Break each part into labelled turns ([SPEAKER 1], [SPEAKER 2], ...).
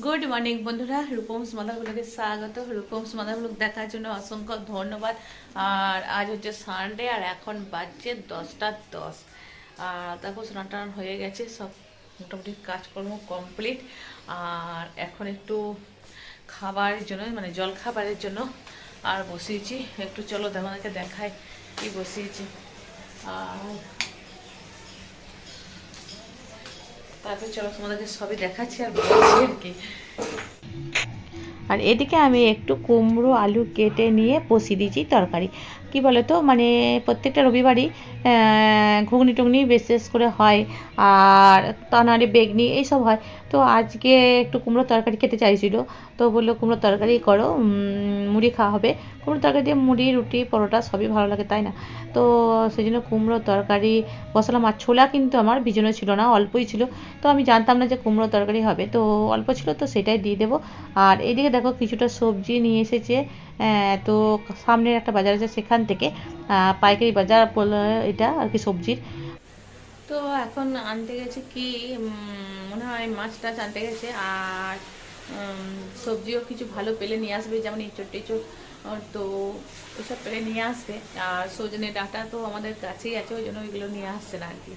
[SPEAKER 1] Good morning বন্ধুরা। Mother ব্লগে স্বাগত। রূপমস ব্লগ দেখার জন্য অসংখ্য ধন্যবাদ। আর আজ হচ্ছে সানডে আর এখন বাজছে দশটা দশ। আর দেখো, স্নান টান হয়ে গেছে, সব মোটামুটি কাজকর্ম কমপ্লিট আর এখন একটু খাবারের জন্য মানে জল খাবারের জন্য, আর বসিয়েছি। একটু চলো তোমাদেরকে দেখায় কি বসিয়েছি। আর তারপর চলো তোমাদেরকে সবই দেখাচ্ছি আর বলছি আর কি।
[SPEAKER 2] আর এদিকে আমি একটু কুমড়ো আলু কেটে নিয়ে বসিয়ে দিয়েছি তরকারি। কি বলে তো মানে প্রত্যেকটা রবিবারই ঘুগনি টুগনি বিশেষ করে হয়। আর তা নাহলে বেগনি এইসব হয়। তো আজকে একটু কুমড়ো তরকারি খেতে চাইছিল। তো বলল কুমড়ো তরকারি করো মুড়ি খাওয়া হবে। কুমড়ো তরকারি দিয়ে মুড়ি, রুটি, পরোটা সবই ভালো লাগে, তাই না? তো সেই জন্য কুমড়ো তরকারি বসালাম। আর ছোলা কিন্তু আমার ভিজানো ছিল না, অল্পই ছিল। তো আমি জানতাম না যে কুমড়ো তরকারি হবে। তো অল্প ছিল, তো সেটাই দিয়ে দেবো। আর এইদিকে দেখো, কিছুটা সবজি নিয়ে এসেছে। তো সামনের একটা বাজার আছে সেখান থেকে পাইকারি বাজার এটা আর কি সবজির।
[SPEAKER 1] তো এখন আনতে গেছে কি মনে হয় মাছ টাছ আনতে গেছে আর সবজিও কিছু ভালো পেলে নিয়ে আসবে, যেমন ইঁচড় টিচড় তো ওইসব পেলে নিয়ে আসবে। আর সজনে ডাঁটা তো আমাদের কাছেই আছে, ওই জন্য ওইগুলো নিয়ে আসছে না আর কি।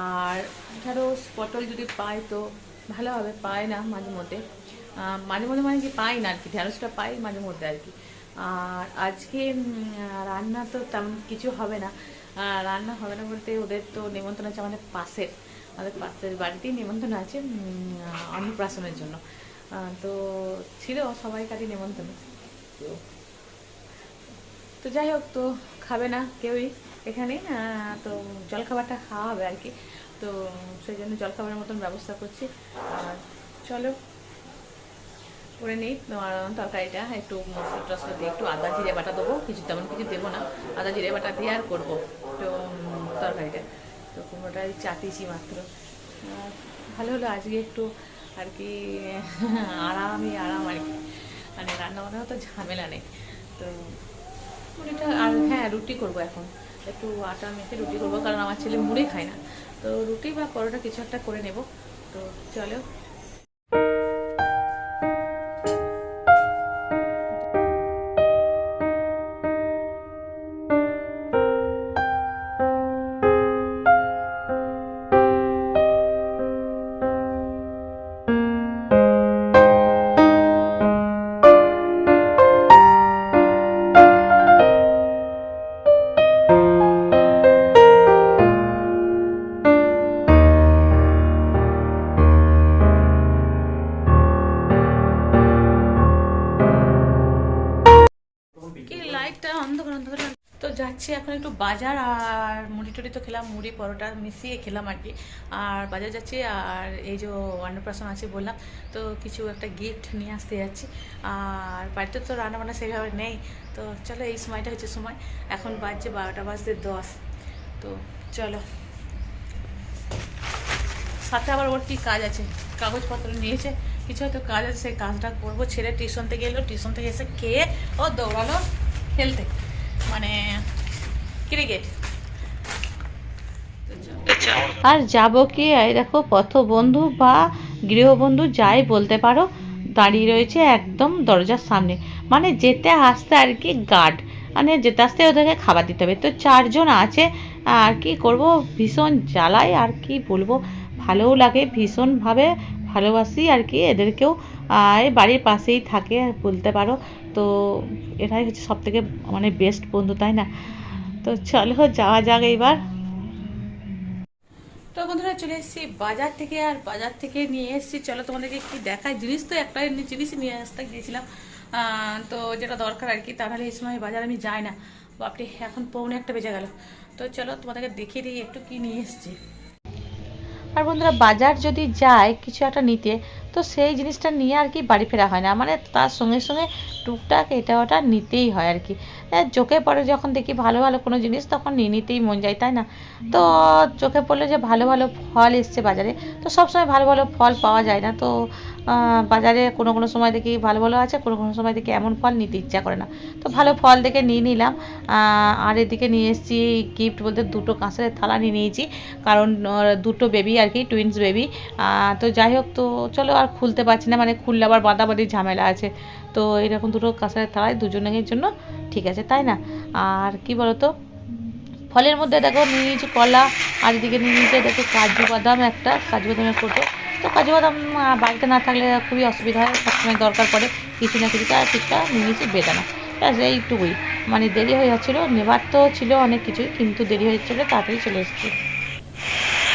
[SPEAKER 1] আর ধরো পটল যদি পাই তো ভালো হবে পায় না মাঝে মধ্যে। মাঝে মধ্যে মানে কি পাই না আর কি ঢেঁড়সটা পাই মাঝে মধ্যে আর কি। আর আজকে রান্না তো তেমন কিছু হবে না। রান্না হবে না বলতে ওদের তো নিমন্ত্রণ আছে আমাদের পাশের। আমাদের পাশের বাড়িতেই নিমন্ত্রণ আছে অন্নপ্রাশনের জন্য। তো ছিল সবাইকারই নিমন্ত্রণ। তো তো যাই হোক, তো খাবে না কেউই এখানে। তো জলখাবারটা খাওয়া হবে আর কি। তো সেই জন্য জলখাবারের মতন ব্যবস্থা করছি। আর চলো। করে নিই। তরকারিটা একটু মশলা টসলা দিয়ে একটু আদা জিরে বাটা দেবো। কিছু তেমন কিছু দেবো না। আদা জিরে বাটা দিয়ে আর করব তো তরকারিটা। তো কুমড়োটা চাপিয়েছি মাত্র। ভালো হলো আজকে একটু আর কি, আরামই আরাম আর কি। মানে রান্না বান্নাও তো ঝামেলা নেই। তো মুড়িটা আর হ্যাঁ রুটি করব এখন। একটু আটা মেখে রুটি করব, কারণ আমার ছেলে মুড়ি খায় না। তো রুটি বা পরোটা কিছু একটা করে নেব। তো চলো যাচ্ছি এখন একটু বাজার আর মুড়ি টুড়ি তো খেলাম, মুড়ি পরোটা মিশিয়ে খেলাম আর কি। আর বাজার যাচ্ছি আর এই যে অন্নপ্রাশন আছে বললাম, তো কিছু একটা গিফট নিয়ে আসতে যাচ্ছি। আর বাড়িতে তো রান্না বান্না সেভাবে নেই, তো চলো এই সময়টা হচ্ছে সময়। এখন বাজছে বারোটা বাজতে দশ, তো চলো। সাথে আবার ওর কি কাজ আছে? কাগজপত্র নিয়েছে, কিছু হয়তো কাজ আছে, সেই কাজটা করব। ছেলে টিউশন থেকে এলো টিউশন থেকে এসে খেয়ে ও দৌড়ালো খেলতে। মানে
[SPEAKER 2] আর যাব কি? এই দেখো, পথবন্ধু বা গৃহবন্ধু যাই বলতে পারো, দাঁড়িয়ে রয়েছে একদম দরজার সামনে। মানে যেতে আসতে আর কি গার্ড মানে যেতে আসতে ওদেরকে খাবার দিতে হবে। তো চারজন আছে, আর কি করব? ভীষণ জ্বালায়, আর কি বলব? ভালোও লাগে, ভীষণভাবে ভালোবাসি, আর কি এদেরকেও। বাড়ির পাশেই থাকে বলতে পারো। তো এটাই হচ্ছে সব থেকে মানে বেস্ট বন্ধু, তাই না? তো চলো যাওয়া যাক এইবার
[SPEAKER 1] তো বন্ধুরা চলে এসেছি বাজার থেকে আর বাজার থেকে নিয়ে এসেছি। চলো তোমাদেরকে কি দেখায় জিনিস তো একটা জিনিসই নিয়ে আসতে গিয়েছিলাম। তো যেটা দরকার আর কি তাহলে এই সময় বাজার আমি যাই না। বাপরে এখন পৌনে একটা বেজে গেল। তো চলো তোমাদেরকে দেখিয়ে দিই একটু কি নিয়ে এসেছি।
[SPEAKER 2] আর বন্ধুরা বাজার যদি যায় কিছু একটা নিতে তো সেই জিনিসটা নিয়ে আর কি বাড়ি ফেরা হয় না। মানে তার সঙ্গে সঙ্গে টুকটাক এটা ওটা নিতেই হয় আর কি। চোখে পড়ে যখন দেখি ভালো ভালো কোনো জিনিস, তখন নিয়ে নিতেই মন যায়, তাই না? তো চোখে পড়ল যে ভালো ভালো ফল এসছে বাজারে, তো সবসময় ভালো ভালো ফল পাওয়া যায় না। তো বাজারে কোনো কোনো সময় দেখি ভালো ভালো আছে, কোনো কোনো সময় দেখি এমন ফল নিতে ইচ্ছা করে না। তো ভালো ফল দেখে নিয়ে নিলাম। আর এদিকে নিয়ে এসেছি গিফট বলতে দুটো কাঁসারের থালা নিয়ে নিয়েছি, কারণ দুটো বেবি আর কি টুইন্স বেবি তো যাই হোক, তো চলো আর খুলতে পারছি না মানে খুললে আবার বাঁধাবাঁধির ঝামেলা আছে। তো এরকম দুটো কাঁসারের থালায় দুজনের জন্য ঠিক আছে, তাই না? আর কি বলতো, ফলের মধ্যে দেখো নিয়ে নিয়েছি কলা, আর এদিকে নিয়ে নিয়েছি দেখো কাজু বাদাম একটা, কাজু বাদামের কোটো তো কাজু বাদাম বাড়িতে না থাকলে খুবই অসুবিধা হয়, সবসময় দরকার পড়ে কিছু না কিছু আর কিছুটা নিয়ে নিয়েছি বেদানা। ব্যাস, এইটুকুই। মানে দেরি হয়ে যাচ্ছিল, নেবার তো ছিল অনেক কিছুই, কিন্তু দেরি হয়ে যাচ্ছিল, তাড়াতাড়ি চলে এসেছি।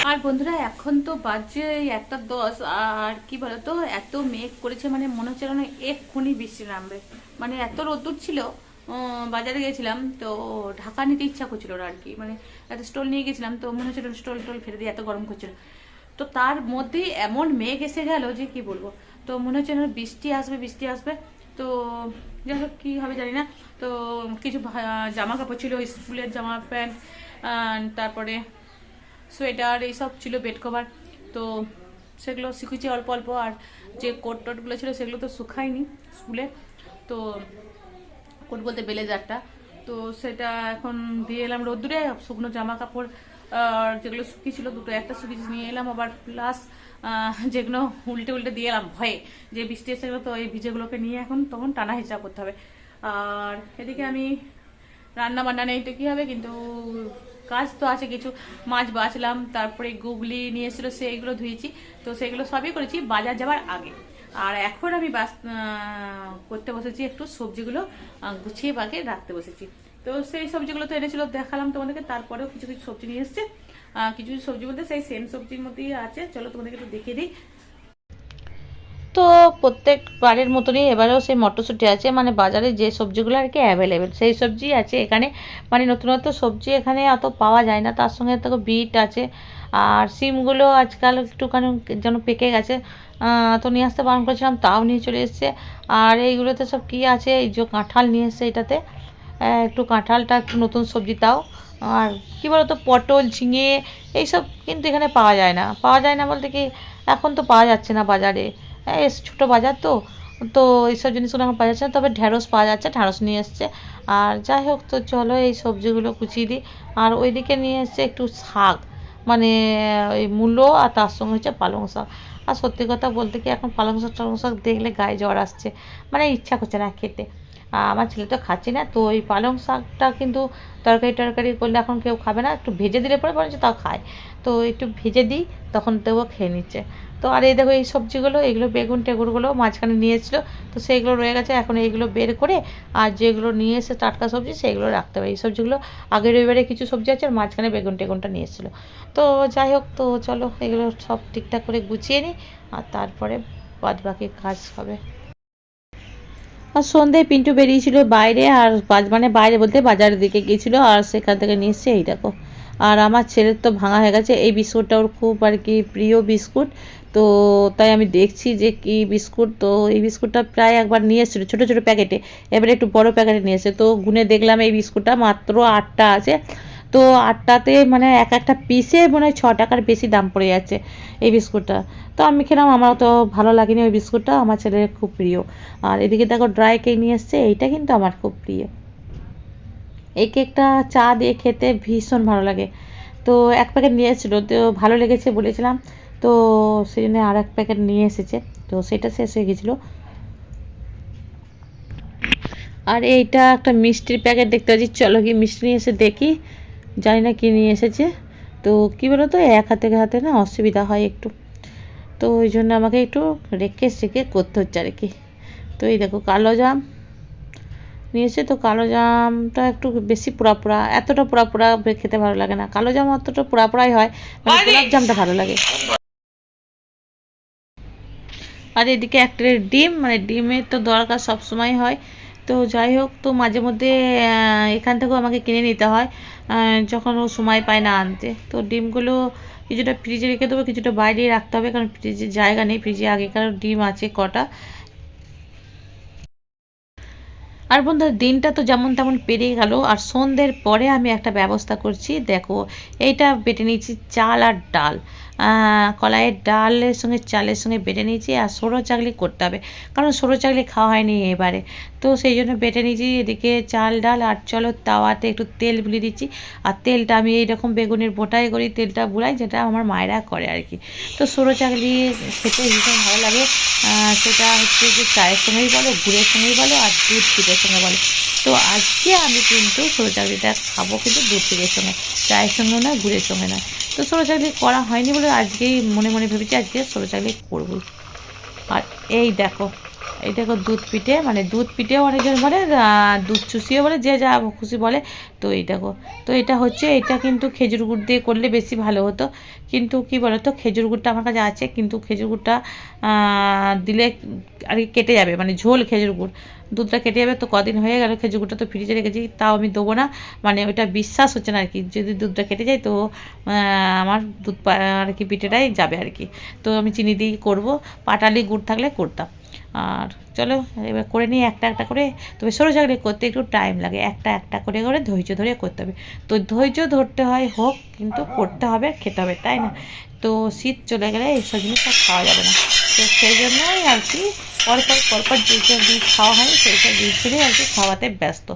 [SPEAKER 1] আর বন্ধুরা, এখন তো বাজে একটা দশ, আর কি বলতো, এত মেঘ করেছে মানে মনে হচ্ছে যেন এক্ষুনি বৃষ্টি নামবে। মানে এত রোদ্দুর ছিল বাজারে গেছিলাম, তো ঢাকা নিতে ইচ্ছা করছিল আর কি। মানে এত স্টল নিয়ে গেছিলাম, তো মনে হচ্ছিল স্টল টোল ফেলে দিয়ে এত গরম করছিল। তো তার মধ্যেই এমন মেঘ এসে গেল যে কি বলব? তো মনে হচ্ছে যেন বৃষ্টি আসবে বৃষ্টি আসবে। তো যাই হোক, কী হবে জানি না। তো কিছু জামা কাপড় ছিল, স্কুলের জামা, প্যান্ট তারপরে সোয়েটার, এইসব ছিল, বেড কভার। তো সেগুলো শিখেছি অল্প অল্প। আর যে কোট টোটগুলো ছিল সেগুলো তো শুকায়নি স্কুলে। তো কোট বলতে ব্লেজারটা। তো সেটা এখন দিয়ে এলাম রোদ্দুরে, শুকনো জামা কাপড় যেগুলো ছিল দুটো, একটা শুকিয়ে নিয়ে এলাম, আবার প্লাস যেগুলো উল্টে উল্টে দিয়ে এলাম ভয়ে, যে বৃষ্টি এসে গেলো তো এই ভিজেগুলোকে নিয়ে এখন তখন টানা হিসাব করতে হবে। আর এদিকে আমি রান্না বান্না নেই তো কী হবে, কিন্তু কাজ তো আছে কিছু। মাছ বাছলাম তারপরে গুগলি নিয়ে এসেছিল, সেইগুলো ধুয়েছি। তো সেগুলো সবই করেছি বাজার যাওয়ার আগে। আর এখন আমি করতে বসেছি, একটু সবজিগুলো গুছিয়ে বাগে রাখতে বসেছি। তো সেই সবজিগুলো তো এনেছিল, দেখালাম তোমাদেরকে, তারপরেও কিছু কিছু সবজি নিয়ে এসছে। কিছু কিছু সবজি বলতে সেই সেম সবজির মধ্যেই আছে। চলো তোমাদেরকে একটু দেখিয়ে দিই।
[SPEAKER 2] তো প্রত্যেক বারের মতনই এবারেও সেই মটরশুঁটি আছে। মানে বাজারে যে সবজিগুলো আর কি অ্যাভেলেবেল সেই সবজি আছে এখানে। মানে নতুন নতুন সবজি এখানে অত পাওয়া যায় না। তার সঙ্গে তো বিট আছে। আর সিমগুলো আজকাল একটুখানি যেন পেকে গেছে। তো নিয়ে আসতে বারণ করেছিলাম, তাও নিয়ে চলে এসেছে। আর এইগুলোতে সব কি আছে? এই যে কাঁঠাল নিয়ে এসছে এটাতে। একটু কাঁঠালটা, একটু নতুন সবজি তাও। আর কি বলতো, পটল, ঝিঙে, এইসব কিন্তু এখানে পাওয়া যায় না। পাওয়া যায় না বলতে কি, এখন তো পাওয়া যাচ্ছে না বাজারে। এই ছোটো বাজার তো। তো এইসব জিনিসগুলো এখন পাওয়া যাচ্ছে না। তবে ঢ্যাঁড়স পাওয়া যাচ্ছে ঢ্যাঁড়স নিয়ে এসছে। আর যাই হোক, তো চলো এই সবজিগুলো কুচিয়ে দিই। আর ওইদিকে নিয়ে এসছে একটু শাক। মানে ওই মূলো আর তার সঙ্গে হচ্ছে পালং শাক। আর সত্যি কথা বলতে কি, এখন পালং শাক টালং শাক দেখলে গায়ে জ্বর আসছে। মানে ইচ্ছা করছে না খেতে। আমার ছেলে তো খাচ্ছে না, তো ওই পালং শাকটা কিন্তু তরকারি টরকারি করলে এখন কেউ খাবে না, একটু ভেজে দিলে পরে বরঞ্চ তাও খায়। তো একটু ভেজে দিই, তখন তবুও খেয়ে নিচ্ছে। তো আর এই দেখো, এই সবজিগুলো, এগুলো বেগুন টেগুনগুলো মাঝখানে নিয়ে এসেছিল তো সেইগুলো রয়ে গেছে, এখন এইগুলো বের করে আর যেগুলো নিয়ে এসে টাটকা সবজি, সেইগুলো রাখতে হবে। এই সবজিগুলো, আগের রবিবারে কিছু সবজি আছে, আর মাঝখানে বেগুন টেগুনটা নিয়ে এসেছিল। তো যাই হোক, তো চলো, এগুলো সব ঠিকঠাক করে গুছিয়ে নিই, আর তারপরে বাদ বাকি কাজ হবে। আর সন্ধ্যায় পিন্টু বেরিয়েছিল বাইরে, আর মানে বাইরে বলতে বাজারের দিকে গিয়েছিল, আর সেখান থেকে নিয়ে এসছে, এই দেখো। আর আমার ছেলের তো ভাঙা হয়ে গেছে, এই বিস্কুটটা ওর খুব আর কি প্রিয় বিস্কুট। তো তাই আমি দেখছি যে কি বিস্কুট, তো এই বিস্কুটটা প্রায় একবার নিয়ে এসেছিল, ছোটো ছোটো প্যাকেটে। এবারে একটু বড় প্যাকেটে নিয়ে এসেছে। তো গুনে দেখলাম এই বিস্কুটটা মাত্র আটটা আছে। তো আটটাতে মানে এক একটা পিসে মনে হয় ছ টাকার বেশি দাম পড়ে যাচ্ছে এই বিস্কুটটা। তো আমি খেলাম আমার তো ভালো লাগেনি ওই বিস্কুটটা, আমার ছেলের খুব প্রিয়। আর এদিকে দেখো ড্রাই কেক নিয়ে এসছে, এইটা কিন্তু আমার খুব প্রিয়। এই কেকটা চা দিয়ে খেতে ভীষণ ভালো লাগে। তো এক প্যাকেট নিয়ে এসেছিল, তো ভালো লেগেছে বলেছিলাম। তো সেই জন্য আর এক প্যাকেট নিয়ে এসেছে, তো সেটা শেষ হয়ে গেছিল। আর এইটা একটা মিষ্টির প্যাকেট দেখতে পাচ্ছি, চলো কি মিষ্টি নিয়ে এসে দেখি। জানি না কি নিয়ে এসেছে। তো কী বলো তো এক হাতে হাতে না অসুবিধা হয় একটু। তো ওই জন্য আমাকে একটু রেখে শেখে করতে হচ্ছে আর কি। তো এই দেখো কালো জাম নিয়েছে তো কালো জামটা একটু বেশি পোড়া পোড়া এতটা পোড়া পোড়া খেতে ভালো লাগে না। কালো জাম অতটা পোড়া পোড়াই হয় মানে গোলাপ জামটা ভালো লাগে। আর এদিকে একটা ডিম মানে ডিমের তো দরকার সবসময় হয়। তো যাই হোক, তো মাঝে মধ্যে এখান থেকেও আমাকে কিনে নিতে হয় যখন ও সময় পায় না আনতে। তো ডিমগুলো কিছুটা ফ্রিজে রেখে দেবো, কিছুটা বাইরেই রাখতে হবে, কারণ ফ্রিজে জায়গা নেই ফ্রিজে আগেকার ডিম আছে কটা। আর বন্ধুরা, দিনটা তো যেমন তেমন পেরিয়ে গেল, আর সন্ধ্যের পরে আমি একটা ব্যবস্থা করছি। দেখো, এইটা বেটে নিয়েছি চাল আর ডাল। কলাইয়ের ডালের সঙ্গে চালের সঙ্গে বেটে নিয়েছি আর সরো চাকলি করতে হবে। কারণ সরো চাকলি খাওয়া হয়নি এবারে। তো সেই জন্য বেটে নিয়েছি, এদিকে চাল, ডাল আর চলো তাওয়াতে একটু তেল বুলিয়ে দিচ্ছি। আর তেলটা আমি এইরকম বেগুনের বোটাই করি তেলটা বুলাই যেটা আমার মায়েরা করে আর কি। তো সরো চাকলি খেতে ভীষণ ভালো লাগে। সেটা হচ্ছে যে চায়ের সঙ্গেই বলো, গুড়ের সঙ্গেই বলো আর দুধ পিঠের সঙ্গে বলো। তো আজকে আমি কিন্তু সরু চাকরিটা খাব কিন্তু দুধ থেকে সঙ্গে চায়ের সঙ্গে না গুড়ের সঙ্গে না তো সরু চাকরি করা হয়নি বলে আজকেই মনে মনে ভেবেছি আজকে সরু চাকরি করব আর এই দেখো এই দেখো দুধ পিঠে মানে দুধ পিঠেও অনেকজন বলে দুধ চুষিও বলে, যে যা খুশি বলে। তো এই দেখো, তো এটা হচ্ছে, এটা কিন্তু খেজুর গুড় দিয়ে করলে বেশি ভালো হতো। কিন্তু কি বলো তো খেজুর গুড়টা আমার কাছে আছে, কিন্তু খেজুর গুড়টা দিলে আর কি কেটে যাবে মানে ঝোল খেজুর গুড়। দুধটা কেটে যাবে, তো কদিন হয়ে গেল, খেজুর গুড়টা তো ফ্রিজে রেখেছি, তাও আমি দেবো না। মানে ওইটা বিশ্বাস হচ্ছে না আর কি, যদি দুধটা কেটে যায়, তো আমার দুধ আর কি পিঠেটাই যাবে আর কি। তো আমি চিনি দিয়েই করব, পাটালি গুড় থাকলে করতাম। আর চলো, এবার করে নিই একটা একটা করে। তবে সরু চাকরি করতে একটু টাইম লাগে। একটা একটা করে করে ধৈর্য ধরে করতে হবে। তো ধৈর্য ধরতে হয় হোক, কিন্তু করতে হবে, খেতে হবে, তাই না? তো শীত চলে গেলে এইসব জিনিস আর খাওয়া যাবে না। তো সেই জন্যই আর কি পরপর পরপর যেসব জিনিস খাওয়া হয় সেই সব জিনিসগুলোই আর কি খাওয়াতে ব্যস্ত।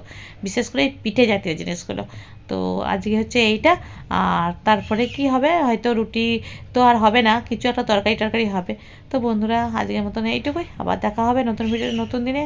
[SPEAKER 2] বিশেষ করে এই পিঠে জাতীয় জিনিসগুলো। তো আজকে হচ্ছে এইটা। আর তারপরে কি হবে? হয়তো রুটি তো আর হবে না, কিছু একটা তরকারি টরকারি হবে। তো বন্ধুরা, আজকের মতন এইটুকুই। আবার দেখা হবে নতুন ভিডিও নতুন দিনে।